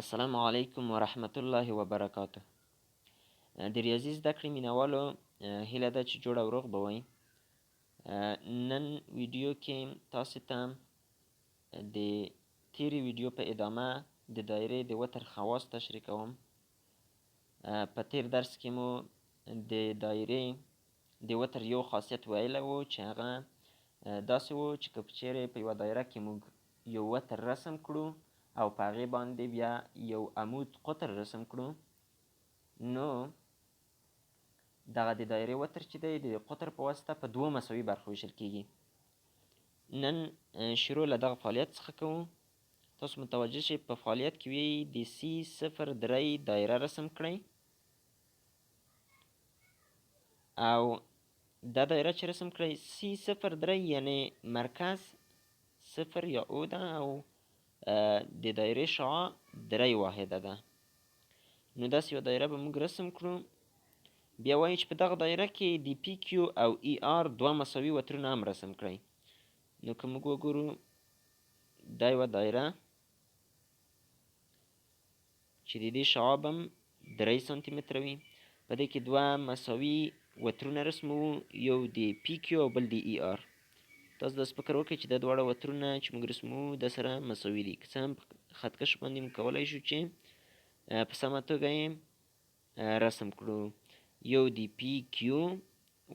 السلام علیکم ورحمت الله وبرکاته د ریاضي زده کړې مینوالو هیله ده چې جوړ او روغ به وئ نن ویډیو کې تاسو ته د تیرې ویډیو په ادامه د دایرې د وتر خواص تشریح کوم په تیر درس کې مو د دایرې د وتر یو خاصیت ویلی و چې هغه داسې و چې که چیرې په یوه دایره کې موږ یو وتر رسم کړو او په هغې باندې بیا یو عمود قطر رسم کړو نو دغه د دایرې وتر چې دی د قطر په واسطه په دوه مساوي برخو ویشل کیږي نن شروع له دغه فعالیت څخه کوو. تاسو متوجه شئ په فعالیت کې وی د سی صفر درې دایره رسم کړئ. او دا دایره چې رسم کړئ سی صفر درې یعنی مرکز صفر یا او ده او د دایرې شعاع درې واحده ده. نو داسې یوه دایره به موږ رسم کړو. بیا وایي چې په دغه دایره کې د پی کیو او ای آر دوه مساوي وترونه هم رسم کړئ. نو که موږ وګورو دا یوه دایره چې د دې شعاع به هم درې سانتي متره وي. په دې کې دوه مساوي وترونه رسموو یو د پی کیو او بل د ای آر تاسو داسې فکر وکړئ چې دا دواړه وترونه چې موږ رسموو د سره مساوي دي. که څه هم په خطکش باندې موږ کولی شو چې په سمه توګه یې رسم کړو. یو د پی کیو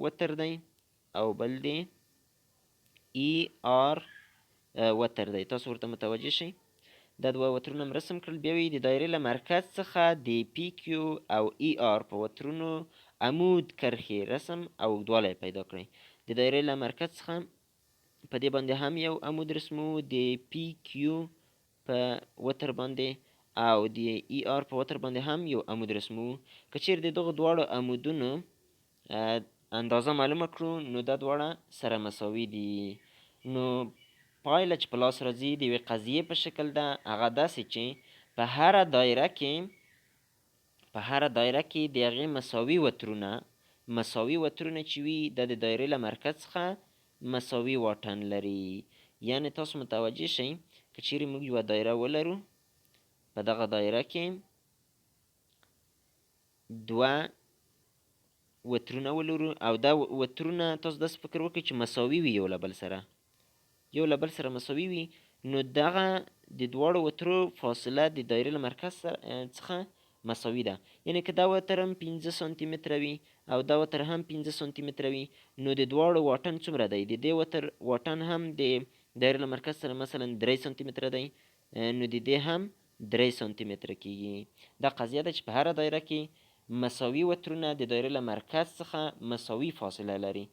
وتر دی او بل دی ای آر وتر دی. تاسو ورته متوجه شئ؟ دا دوه وترونه هم رسم کړل. بیا د دایرې له مرکز څخه د پی کیو او ای آر په وترونو عمود کرښې رسم او اوږدوالی پیدا کړئ. د دایرې له مرکز څخه په دې باندې هم یو عمود رسمو د پی کیو په وتر باندې او د ای آر په وتر باندې هم یو عمود رسمو که چیرې د دغو دواړو عمودونو اندازه معلومه کړو نو دا دواړه سره مساوي دي. نو پایله چې په لاس راځي د یوې قضیې په شکل ده. هغه داسې چې په هره دایره کې په هره دایره کې د هغې مساوي وترونه مساوي وترونه چې وي دا د دایرې له مرکز څخه مساوي واټن لري. یعنې تاسو متوجه شئ که چیرې موږ یوه دایره ولرو په دغه دایره کې دوه وترونه ولرو او دا وترونه تاسو داسې فکر وکړئ چې مساوي وي یو له بل سره. یو له بل سره مساوي وي نو دغه د دواړو وترو فاصله د دایرې له مرکز څخه مساوي ده. یعنی که دا وتر هم پنځه سانتي متره وي او دا وتر هم پنځه سانتي متره وي نو د دواړو واټن څومره دی؟ د دې وتر واټن هم د دایرې له مرکز سره مثلا درې سانتي متره دی نو د دې هم درې سانتي متره کیږي. دا قضیه ده چې په هره دایره کې مساوي وترونه د دایرې له مرکز څخه مساوي فاصله لري.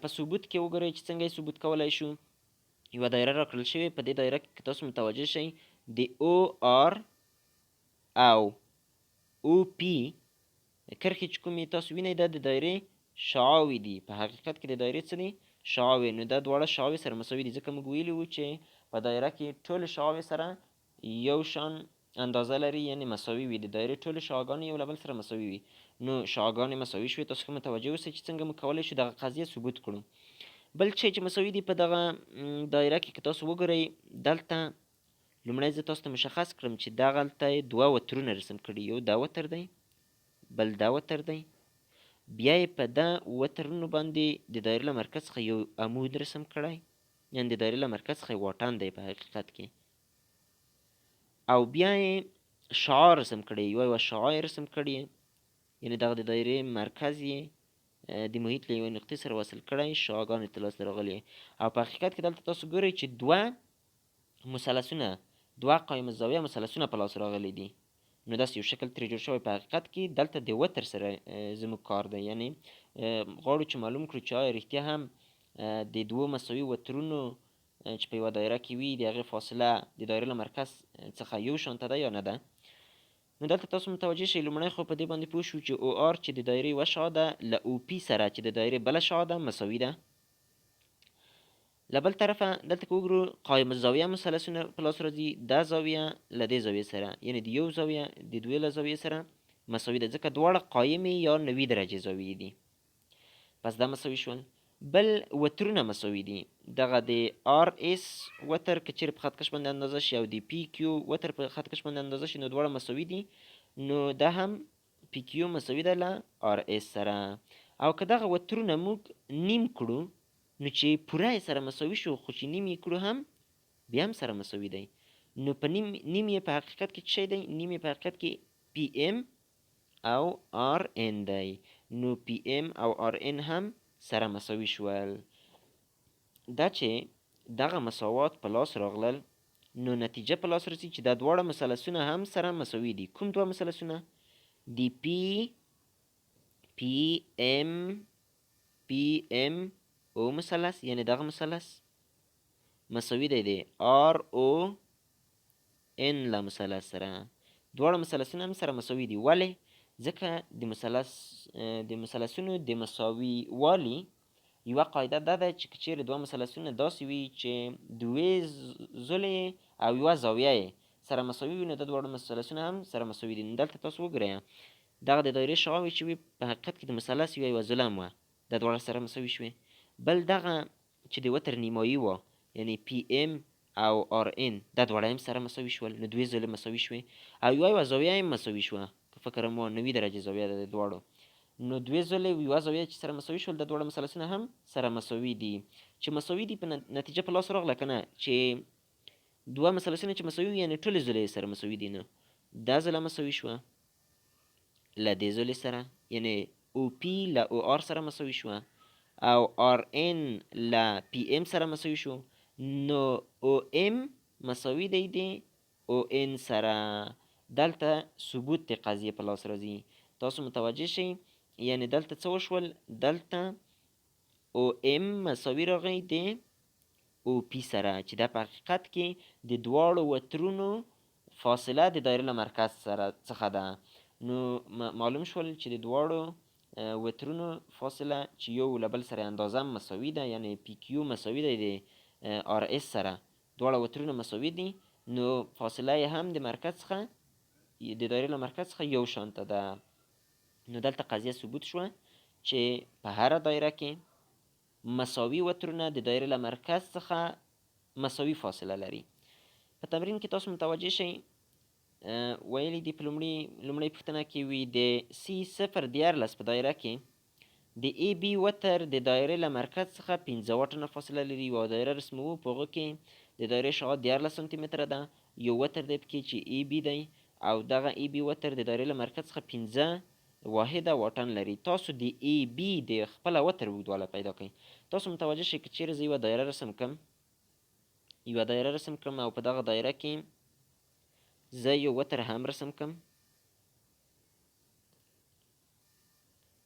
په ثبوت کې وګورئ چې څنګه یې ثبوت کولی شو. یوه دایره راکړل شوې په دې دایره کې تاسو متوجه شئ د او آر او او پی کرښې چې کومې تاسو وینئ دا د دایرې شعاوې دي. په حقیقت کې د دایرې څه دي؟ شعاوې نو دا دواړه شعاوې سره مساوي دي. ځکه موږ ویلي وو چې په دایره کې ټولې شعاوې سره یو شان اندازه لري یعنی مساوي وي. د دایرې ټولې شعاګانې یو له بل سره مساوي وي. نو شعاګانې مساوي شوې تاسو ښه متوجه اوسئ چې څنګه موږ کولی شو دغه قضیه ثبوت کړو. بل شی چې مساوي دي په دغه دایره کې که تاسو وګورئ دلته لومړی زه تاسو ته مشخص کړم چې دغلته دوه وترونه رسم کړي یو دا وتر دی بل دا وتر دی. بیا یې په دا وترونو باندې د دایرې له مرکز څخه یو عمود رسم کړی یعنې د دایرې له مرکز څخه واټن دی په حقیقت کې. او بیا یې شعاع رسم کړی یوه یوه شعاع رسم کړې یعنې دغه د دایرې مرکز یې د محیط له یوې نقطې سره وصل کړی شعاګانې ته لاسته راغلي او په حقیقت کې دلته تاسو ګورئ چې دوه مثلثونه دوه قایم الزاویه مثلثونه په لاس راغلي دي. نو داسې یو شکل ترې جوړ شوی په حقیقت کې دلته د وتر سره زموږ کار دی. یعنې غواړو چې معلوم کړو چې آیا رښتیا هم د دوو مساوي وترونو چې په یوه دایره کې وي د هغې فاصله د دایرې له مرکز څخه یو شانته ده یا نه ده. نو دلته تاسو متوجه شئ لومړی خو په دې باندې پوه شو چې او آر چې د دایرې یوه شعاع ده له او پي سره چې د دایرې بله شعاع ده مساوي ده له بل طرفه دلته که وګورو قایم الزاویه مثلثونه په لاس راځي. دا زاویه له دې زاویې سره یعنې د یو زاویه د دوی له زاویې سره مساوي ده. ځکه دواړه قایمې یا نوي درجې زاویې دي. پس دا مساوي شول. بل وترونه مساوي دي. دغه د آر اس وتر که چیرې په خط کش باندې اندازه شي او د پی کیو وتر په خط کش باندې اندازه شي نو دواړه مساوي دي. نو دا هم پی کیو مساوي ده له آر اس سره. او که دغه وترونه موږ نیم کړو نو چې پوره سره مساوي شو خو چې نیم یې کړو هم بیا هم سره مساوي دی. نو په نیم نیم یې په حقیقت کې څه دی؟ نیم یې په حقیقت کې پی ام او آر ان دی. نو پی ام او آر ان هم سره مساوي شول. دا چې دغه مساوات په لاس راغلل نو نتیجه په لاس رسي چې دا دواړه مثلثونه هم سره مساوي دي. کوم دوه مثلثونه؟ دی پی پی ام پی ام او مثلث یعنی دغه مثلث. مساوي دی د آر او ان له مثلث سره دواړه مثلثونه هم سره مساوي دي. ولې؟ ځکه د مثلث د مثلثونو د مساوي والي یوه قاعده دا ده چې که چیرې دوه مثلثونه داسې وي چې دوې زلې او یوه زاویه یې سره مساوي وي نو دا دواړه مثلثونه هم سره مساوي دي. نو دلته تاسو وګورئ. دغه د دایرې شعاوې چې وي په حقیقت کې د مثلث یوه یوه زله هم وه. دا دواړه سره مساوي شوې بل دغه چې د وتر نیمایي وه یعنی پی ام او آر ان دا دواړه هم سره مساوي شول نو دوې ځله مساوي شوې. او یوه یوه زاویه هم مساوي شوه که فکر مو نوي درجې زاویه ده د دواړو. نو دوې ځله یوه زاویه چې سره مساوي شول د دواړه مثلثونه هم سره مساوي دي. چې مساوي دي په نتیجه په لاس راغله که نه؟ چې دوه مثلثونه چې مساوي یعنې ټولې ځلې سره مساوي دي. نو دا ځله مساوي شوه له دې ځلې سره یعنې او پی له او آر سره مساوي شوه او آر ان له پی ام سره مساوي شو نو او ام مساوي دی دی او ان سره. دلته ثبوت د قضیې په لاس راځي. تاسو متوجه شئ؟ یعنی دلته څه وشول؟ دلته او ام مساوي راغی د او پی سره چې دا په حقیقت کې د دواړو وترونو فاصله د دایره له مرکز سره څخه ده. نو معلوم شول چې د دواړو وترونو فاصله چې یو له بل سره اندازه مساوي ده یعنی پی کیو مساوي ده د آر اس سره. دواړه وترونه مساوي دي نو فاصله یې هم د مرکز څخه د دایرې له مرکز څخه یو شانته ده. نو دلته قضیه ثبوت شوه چې په هره دایره کې مساوي وترونه د دایرې له مرکز څخه مساوي فاصله لري. په تمرین کې تاسو متوجه شئ ویلي دي په لومړي لومړۍ پوښتنه کې وي د سی صفر دیارلس په دایره کې د ای بي وتر د دایرې له مرکز څخه پنځه واټنه فاصله لري یوه دایره رسموو په هغه کې د دایرې شعاع دیارلس سانتي متره ده. یو وتر دی پکې چې ای بي دی او دغه ای بي وتر د دایرې له مرکز څخه پنځه واحده واټن لري. تاسو د ای بي د خپله وتر اوږدوالی پیدا کړئ. تاسو متوجه شئ که چیرې زه یوه دایره رسم کړم یوه دایره رسم کړم او په دغه دایره کې زه یو وتر هم رسم کړم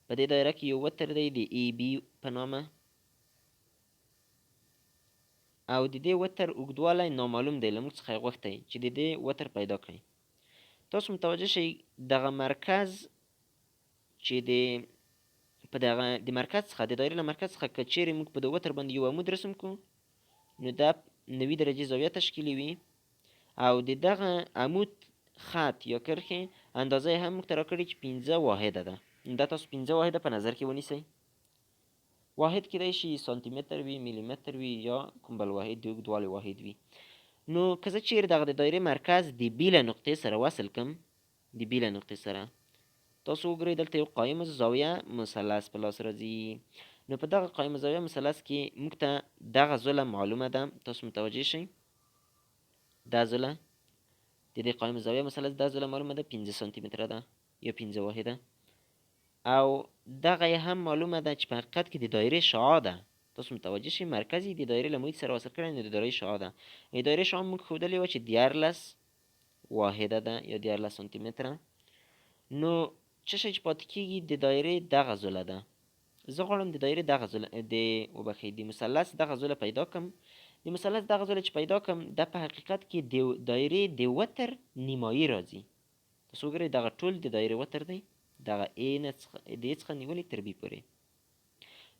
په دې دایره کې یو وتر دی د ای بي په نامه او د دې وتر اوږدوالی نامعلوم دی له موږ څخه یې غوښتی چې د دې وتر پیدا کړئ. تاسو متوجه شئ دغه مرکز چې د په دغه د مرکز څخه د دایرې له مرکز څخه که چیرې موږ په د وتر باندې یو عمود رسم کړو نو دا نوي درجې زاویه تشکیلوي او د دغه عمود خط یا کرښې اندازه هم موږ ته راکړې چې پنځه واحده ده. دا تاسو پنځه واحده په نظر کې ونیسئ. واحد کیدای شي سانتي متر وي ملي متر وي یا کوم بل واحد د اوږدوالي واحد وي. نو که زه چیرې دغه د دایرې مرکز د بي له نقطې سره وصل کړم د بي له نقطې سره تاسو وګورئ دلته یو قایم زاویه مثلث په لاس راځي. نو په دغه قایم زاویه مثلث کې موږ ته دغه زله معلومه ده. تاسو متوجه شئ دا زله د دې قایم زاویه مثلث دا زله معلومه ده پنځه سانتي متره ده یا پنځه واحده. او دغه هم معلومه ده چې په حقیقت کې د دایرې شعاع ده. تاسو متوجه شئ؟ مرکز یې د دایرې له محیط سره وصل کړی نو د دایرې شعاع ده. د دایرې شعاع موږ ښودلې وه چې دیارلس واحده ده یا دیارلس سانتي متره نو څه شی چې پاتې کېږي د دایرې دغه زله ده. زه غواړم د دایرې دغه زله د وبخښئ د مثلث دغه زله پیدا کړم د مثلث دغه زله چې پیدا کړم دا په حقیقت کې د دایرې د وتر نیمایي راځي. تاسو وګورئ دغه ټول د دایرې وتر دی دغه ا نه څخه د څخه نیولې تر بي پورې.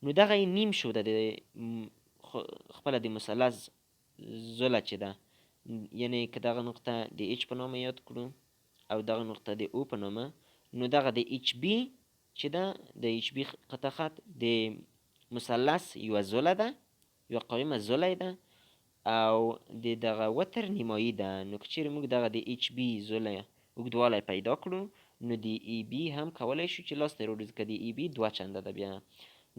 نو دغه نیم شو د خپله د مثلث زله چې ده. یعنی که دغه نقطه د اچ په نامه یاد کړو او دغه نقطه د او په نامه نو دغه د اچ بي چې ده د اچ بي قطع خط د مثلث یوه زله ده یوه قایمه زله ده او د دغه وتر نیمایي ده. نو که چیرې موږ دغه د ایچ بي زله اوږدوالی پیدا کړو نو د ای بي هم کولی شو چې لاسته راوړو ځکه د ای بي دوه چنده ده بیا.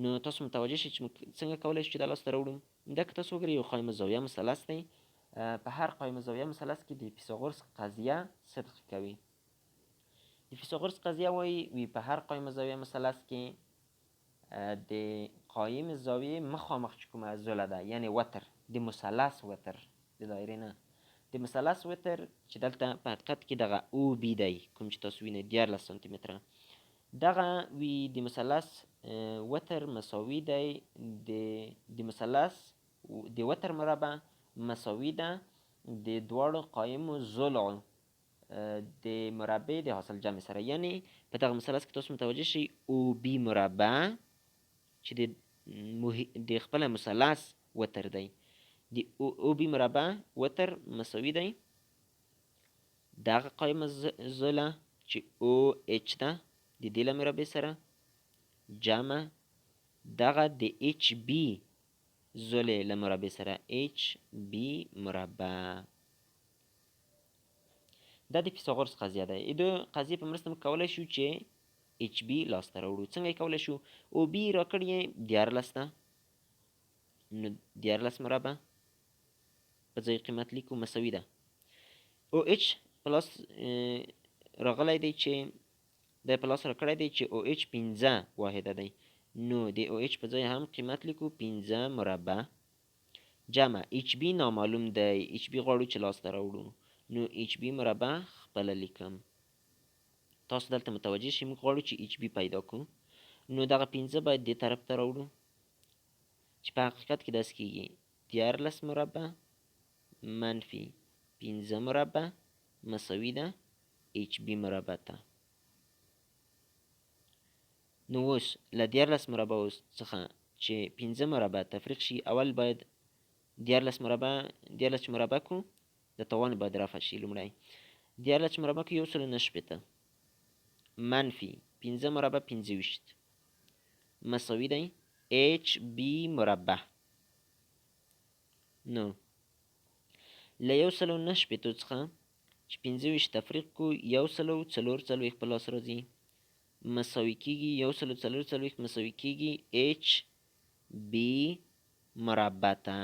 نو تاسو متوجه شئ چې څنګه کولی شو چې دا لاسته راوړو؟ دا که تاسو وګورئ یو قایمه زاویه مثلث دی. په هر قایمه زاویه مثلث کې د پیثاغورس قضیه صدق کوي. د پیثاغورس قضیه وایي وی په هر قایمه زاویه مثلث کې د قایم زاویه مخامخ چې کومه زله ده یعنی وتر د مثلث وتر د دایرې نه د مثلث وتر چې دلته په حقیقت کې دغه او بی دی کوم چې تاسو وینئ دیارلس سانتي متره دغه وی د مثلث وتر مساوي دی د د مثلث د وتر مربع مساوي ده د دواړو قایمو ضلعو د مربع د حاصل جمع سره یعنی په دغه مثلث کې تاسو متوجه شئ او بی مربع چې د د خپل مثلث وتر دی د او بی مربع وتر مساوي دی. دغه قایمه ضلع چې او اچ ده د دې له مربع سره. جمع دغه د اچ بی زل له مربع سره. اچ بی مربع. دا د فیثاغورس قضیه ده. د قضیې په مرسته کولی شو چې اچ بی لاسته راوړو. څنګه یې کولی شو؟ او بی راکړې دیارلس ده نو دیارلس مربع په ځای قیمت لیکو مساوي ده. او اچ پلاس راغلی دی چې د پلاس راکړی دی چې او اچ پنځه واحده دی. نو د OH په ځای هم قیمت لیکو 15 مربع جمع. HB نامعلوم دی. HB غواړو چې لاسته راوړو. نو HB مربع خپله لیکم. تاسو دلته متوجه شئ موږ غواړو چې HB پیدا کړو. نو دغه 15 باید دې طرف ته راوړو. چې په حقیقت کې داسې کېږي دیارلس مربع منفي 15 مربع مساوي ده HB مربع ته. نو اوس له دیارلس مربع څخه چې پنځه مربع تفریق شي اول باید دیارلس مربع دیارلس چې مربع کړو د توان باید رفع شي لومړی. دیارلس چې مربع کړو یو سل نه شپېته منفي پنځه مربع پنځه ویشت. مساوي دی اچ بی مربع. نو له یو سلو نه شپېتو څخه چې پنځه ویشت تفریق کړو یو سلو څلور څلوېښت په لاس راځي. مساوي کیږي یو سل څلور څلوېښت مساوي کیږي اچ بي مربع ته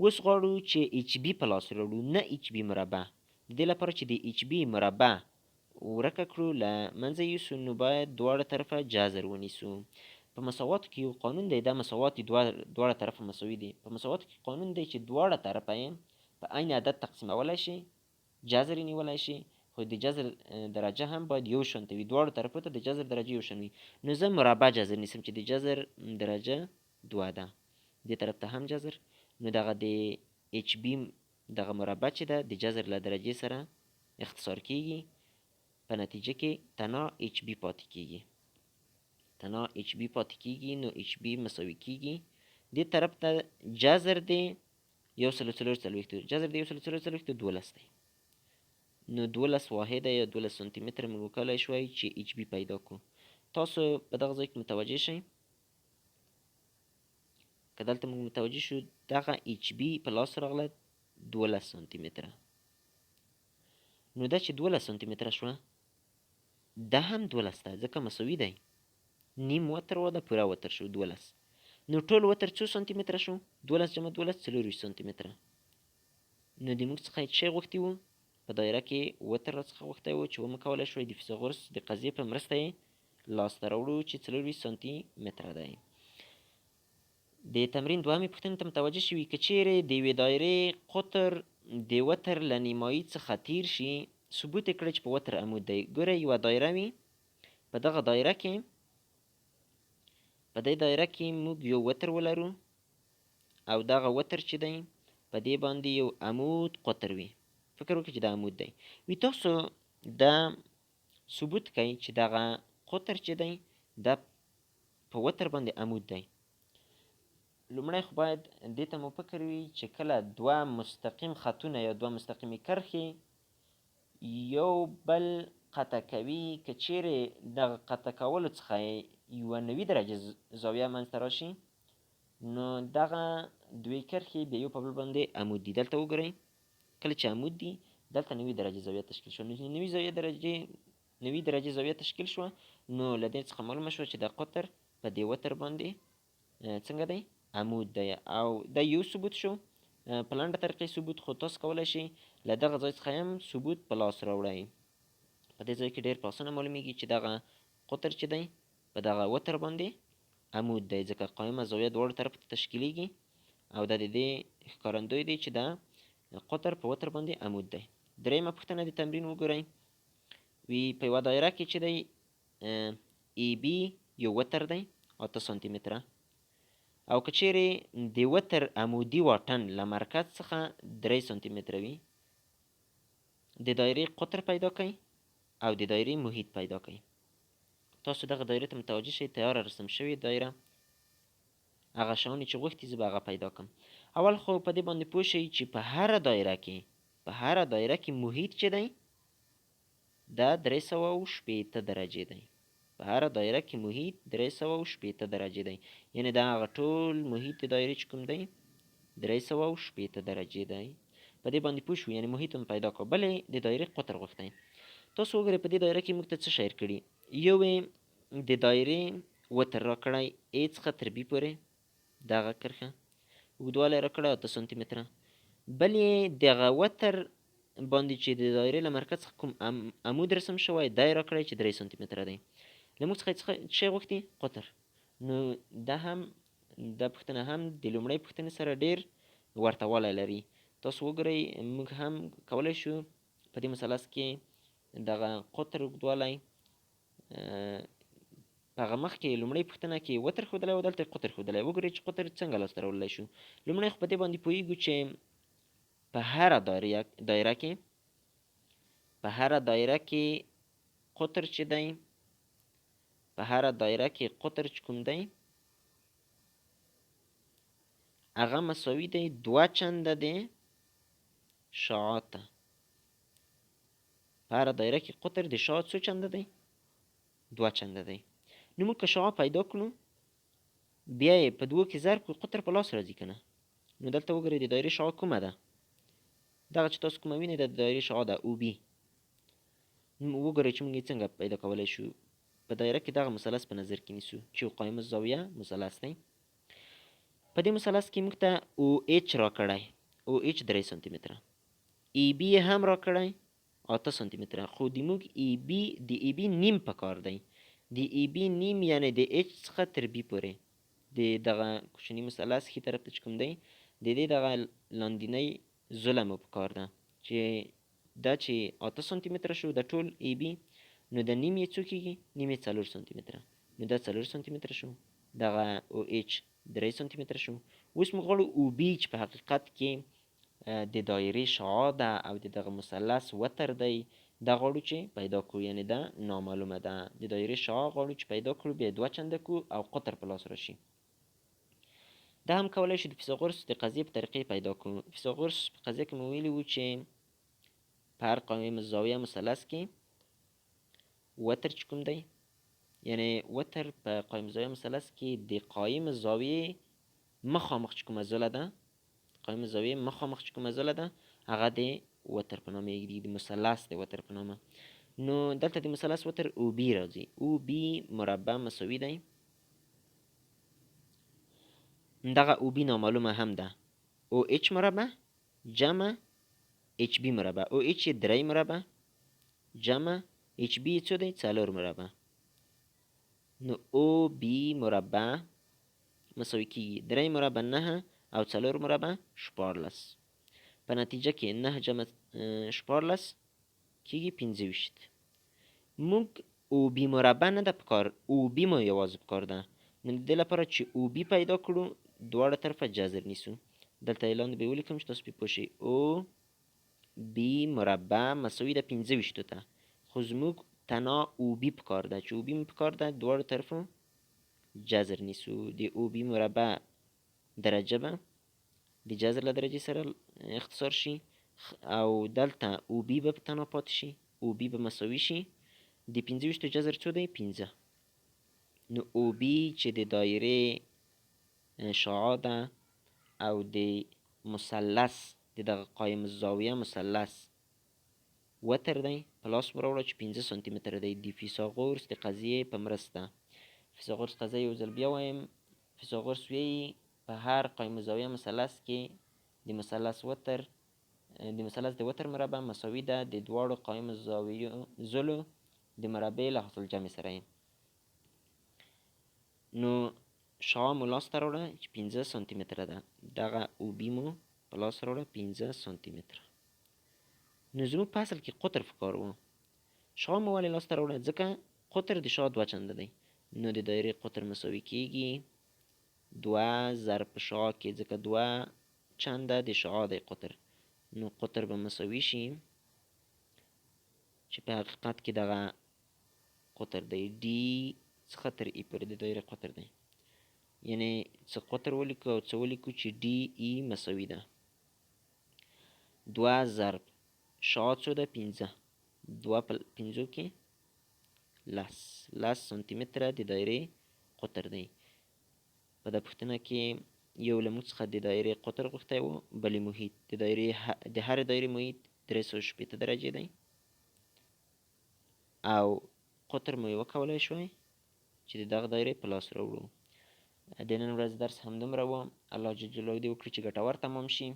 اوس غواړو چې اچ بي په لاس راوړو نه اچ بي مربع. د دې لپاره چې د اچ بي مربع ورکه کړو له منځه یوسو نو باید دواړه طرفه جذر ونیسو. په مساواتو کې یو قانون دی دا مساوات دواړه طرفه مساوي دي. په مساواتو کې قانون دی چې دواړه طرفه یې په عین عدد تقسیمولی شي جذر یې نیولی شي خو د جذر درجه هم باید یو شانته وي. دواړو طرفو ته د جذر درجه یو شان وي. نو زه مربع جذر نیسم چې د جذر درجه دوه ده. دې طرف ته هم جذر. نو دغه د اچ بی دغه مربع چې ده د جذر له درجې سره اختصار کیږي. په نتیجه کې تنا اچ بی پاتې کیږي. تنا اچ بی پاتې کیږي نو اچ بی مساوي کیږي. دې طرف ته جذر دی یو سل څلور څلوېښت جذر د یو سل څلور څلوېښت دولس دی. نو دولس واحده یا دولس سانتي متره موږ وکولای شوای چې ایچ بي پیدا کړو. تاسو په دغه ځای کې متوجه شئ. که دلته موږ متوجه شو دغه ایچ بي په لاس راغله دولس سانتي متره. نو دا چې دولس سانتي متره شوه دا هم دولس ده ځکه مساوي دی. نیم وتر و ده پوره وتر شو دولس نو ټول وتر څو سانتي متره شو؟ دولس جمع دولس څلور ویشت سانتي متره نو د موږ څخه شی غوښتي وو په دایره کې وتر راڅخه غوښتی و چې ومو کولی شوی د فیثاغورس د قضیې په مرسته یې لاسته راوړو چې څلورویشت سانتي متره دی. د تمرین دوهمې پوښتنې ته متوجه شوي که چیرې د یوې دایرې قطر د وتر له نیمایي څخه تیر شي ثبوت یې کړی چې په وتر عمود دی. ګوره یوه دایره وي. په دغه دایره کې په دې دایره کې موږ یو وتر ولرو او دغه وتر چې دی په دې باندې یو عمود قطر وي. فکر وکړئ چې دا عمود دی. وي تاسو دا ثبوت کوي چې دغه قطر چې دی دا په وتر باندې عمود دی. لومړی خو باید دې ته مو فکر وي چې کله دوه مستقیم خطونه یا دوه مستقیمې کرښې یو بل قطع کوي که چیرې دغه قطع کولو څخه یوه نوي درجې زاویه منځته راشي نو دغه دوې کرښې بیا یو په بل باندې عمود دي دلته وګورئ کله چې عمود دي دلته نوي درجې زاویه تشکیل شوه نو نوي زاویه درجې نوي درجې زاویه تشکیل شوه نو له دې څخه معلومه شوه چې د قطر په دې وتر باندې څنګه دی عمود دی او دا یو ثبوت شو په لنډه طریقې ثبوت خو تاسو کولی شئ له دغه ځای څخه هم ثبوت په لاس راوړئ په دې ځای کې ډېر په اسانه معلومیږي چې دغه قطر چې دی په دغه وتر باندې عمود دی ځکه قایمه زاویه دواړو طرف ته تشکیلیږي او دا د دې ښکارندوی دی چې دا قطر په وتر باندې عمود دی. درېیمه پوښتنه د تمرین وګورئ. وی په یوه دایره کې چې دی ای بي یو وتر دی اته سانتي متره او که چیرې د وتر عمودي واټن له مرکز څخه درې سانتي متره وي د دایرې قطر پیدا کړئ او د دایرې محیط پیدا کړئ تاسو دغه دایره ته متوجه شئ تیاره رسم شوې دایره. هغه شیانې چې غوښتي زه به هغه پیدا کړم. اول خو په دې باندې پوه شئ چې په هره دایره کې په هره دایره کې محیط چې دی؟ دا درې سوه او شپېته درجې دی. په هره دایره کې محیط درې سوه او شپېته درجې دی. یعنې دا هغه ټول محیط د دایرې چې کوم دی؟ درې سوه او شپېته درجې دی. په دې باندې پوه شو یعنې محیط هم پیدا کړو. بلې د دایرې قطر غوښتی. تاسو وګورئ په دې دایره کې موږ ته څه شیر کړي یو د دایرې وتر راکړی ا څخه تر بي پورې دغه کرښه اوږدوالی راکړی اته سانتي متره بل یې دغه وتر باندې چې د دایرې له مرکز څخه کوم عمود رسم شوی دی راکړی چې درې سانتي متره دی. له موږ څخه څه غوښتي؟ قطر. نو دا هم دا پوښتنه هم د لومړۍ پوښتنې سره ډېر ورته والی لري. تاسو وګورئ موږ هم کولی شو په دې مثلث کې دغه قطر اوږدوالی په هغه مخکې لومړۍ پوښتنه کې وتر ښودلی و دلته قطر ښودلی وګورئ چې قطر څنګه لاسته راوړلی شو. لومړی خو په دې باندې پوهېږو چې په هره دایره کې په هره دایره کې قطر چې دی؟ په هره دایره کې قطر چې کوم دی؟ هغه مساوي دی دوه چنده دی شاعت ته په هره دایره کې قطر د شاعت څو چنده دی دوه چنده دی. نو موږ که شعاع پیدا کړو بیا یې په دوو کې ضرب کړو قطر په لاس راځي که نه؟ نو دلته وګورئ د دایرې شعاع کومه ده؟ دغه چې تاسو کومه وینئ د دایرې شعاع ده او بي. وګورئ چې موږ یې څنګه پیدا کولی شو. په دایره کې دغه مثلث په نظر کې نیسو چې قایم الزاویه مثلث دی. په دې مثلث کې موږ ته او ایچ راکړی او ایچ درې سانتي متره ای بي هم راکړی اته سانتي متره خو د موږ ای بي د ای بي نیم پکار دی. د ای بي نیم یعنی د ایچ څخه تر بي پورې. د دغه کوچني مثلث ښي طرف ته چې کوم دی د دې دغه لاندینۍ ظلم مو پکار ده. چې دا چې اته سانتي متره شو د ټول ای بي نو د نیم یې څو کېږي نیم یې څلور سانتي متره نو دا څلور سانتي متره شو. دغه او ایچ درې سانتي متره شو. اوس موږ غواړو او بي چې په حقیقت کې د دایرې شعاع ده او د دغه مثلث وتر دی. دا غواړو چې پیدا کړو یعنی دا نامعلومه ده. د دایرې شعاع غواړو چې پیدا کړو بیا دوه چنده کړو او قطر په لاس راشي. دا هم کولی شو د فیثاغورس د قضیې په طریقې پیدا کړو. فیثاغورس په قضیه کې مو ویلي وو چې په هر قایم الزاویه مثلث کې وتر چې کوم دی یعنی وتر په قایم الزاویه مثلث کې د قایم الزاویې مخامخ چې کومه زله ده قایم الزاویې مخامخ چې کومه زله ده هغه د وتر په نامه یې د مثلث د وتر په نامه. نو دلته د مثلث وتر او بي راځي. او بي مربع مساوي دی. دغه او بي نامعلومه هم ده. او اچ مربع جمع اچ بي مربع. او اچ درې مربع جمع اچ بي څو دی؟ څلور مربع. نو او بي مربع مساوي کیږي. درې مربع نه او څلور مربع شپاړلس په نتیجه کې نه جمع شپاړلس کېږي پنځه ویشت. موږ او بي مربع نه ده پکار او بي مو یوازې پکار ده. نو د دې لپاره چې او بي پیدا کړو دواړه طرفه جذر نیسو. دلته اعلان به ولیکم چې تاسو پې پوه شئ. او بي مربع مساوي ده پنځه ویشتو ته. خو زموږ تنها او بي پکار ده. چې او بي مو پکار ده دواړو طرفو جذر نیسو. د او بي مربع درجه به د جذر له درجې سره اختصار شي او دلته او بي به په تنها پاتې شي او بي به مساوي شي. د پنځه ویشتو جذر څو دی؟ پنځه. نو اوبي چې د دایرې شعاع ده او د مثلث د دغه قایم الزاویه مثلث وتر دی په لاس مو راوړه چې پنځه سانتي متره دی. د فیثاغورس د قضیې په مرسته. فیثاغورس قضیه یو ځل بیا وایم. فیثاغورس وایي په هر قایم الزاویه مثلث کې د مثلث وتر د مثلث د وتر مربع مساوي ده د دواړو قایم الزاویو زلو د مربع له حاصل جمع سره نو شعاع مو لاسته راوړه چې پنځه سانتي متره ده. دغه اوبي مو په لاس راوړه پنځه سانتي متره نو زموږ په اصل کې قطر په کار و. شعاع مو ولې لاسته راوړه؟ ځکه قطر د شعاع دوه چنده دی. نو د دایرې قطر مساوي کیږي دوه په شعاع کې ځکه دوه چنده د شعاع دی قطر. نو قطر به مساوي شي چې په حقیقت کې دغه قطر دی. ډي څخه تر ای پورې د دایرې قطر دی. یعنی څه قطر ولیکو او څه ولیکو چې ډي ای مساوي ده. دوه ضرب شعاع څو ده؟ پنځه. دوه په پنځو کې لس. لس سانتي متره د دایرې قطر دی په دې پوښتنه کې یو له موږ څخه د دایرې قطر غوښتی و بلې محیط د دایرې د هرې دایرې محیط درې سوه شپېته درجې دی او قطر مو یې وکولی شوی چې د دغه دایرې په لاس راوړو د نن ورځ درس همدومره و الله جل جلاله دې وکړي چې ګټور تمام شي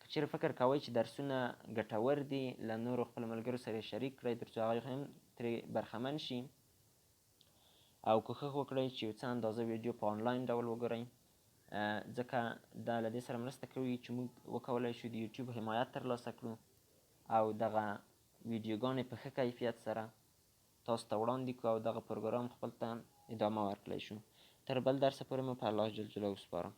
که چیرې فکر کوئ چې درسونه ګټور دي له نورو خپلو ملګرو سره یې شریک کړئ تر څو هغوی هم ترې برخمن شي او کوښښ وکړئ چې یو څه اندازه ویډیو په آنلاین ډول وګورئ. ځکه دا له دې سره مرسته کوي چې موږ وکولی شو د یوټیوب حمایت ترلاسه کړو او دغه ویډیوګانې په ښه کیفیت سره تاسو ته وړاندې کړو او دغه پروګرام خپل ته ادامه ورکړلی شو. تر بل درسه پورې مو په الله جل جلاله وسپارم